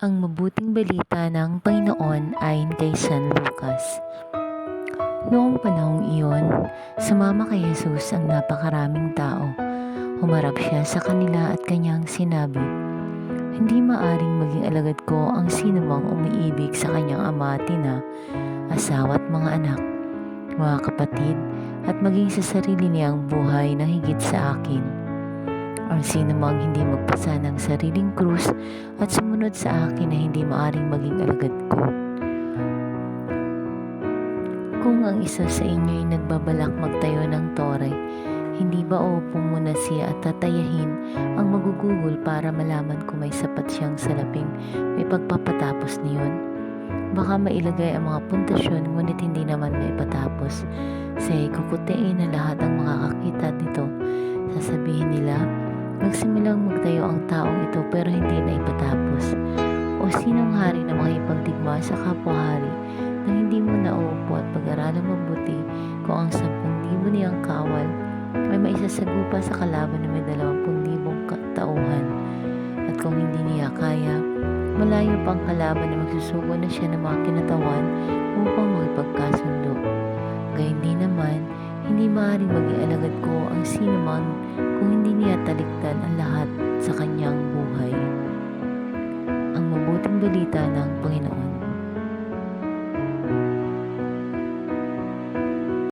Ang mabuting balita ng Panginoon ayon kay San Lucas. Noong panahong iyon, sumama kay Jesus ang napakaraming tao. Humarap siya sa kanila at kanyang sinabi, Hindi maaring maging alagad ko ang sinumang umiibig sa kanyang ama at ina, asawa at mga anak, mga kapatid, at maging sa sarili niyang buhay na higit sa akin. Ang sinumang hindi magpasa ng sariling krus at sumunod sa akin na hindi maaring maging alagad ko. Kung ang isa sa inyo ay nagbabalak magtayo ng tore, hindi ba uupo muna siya at tatayahin ang magugugol para malaman kung may sapat siyang salaping may pagpapatapos niyon? Baka mailagay ang mga puntasyon ngunit hindi naman may patapos. Say, kukutiin na lahat ang makakakita nito. Sasabihin nila, Nagsimulang magtayo ang taong ito pero hindi na ipatapos. O sinong hari na makipagdigma sa kapwa-hari na hindi mo nauupo at pag-aralang mabuti kung ang sampung libo niyang kawal ay maisasagupa sa kalaban na may dalawampung libong katauhan. At kung hindi niya kaya, malayo pang kalaban na magsusuko na siya ng mga kinatawan hindi maaaring maging alagad ko ang sino man kung hindi niya talikdan ang lahat sa kanyang buhay. Ang mabuting balita ng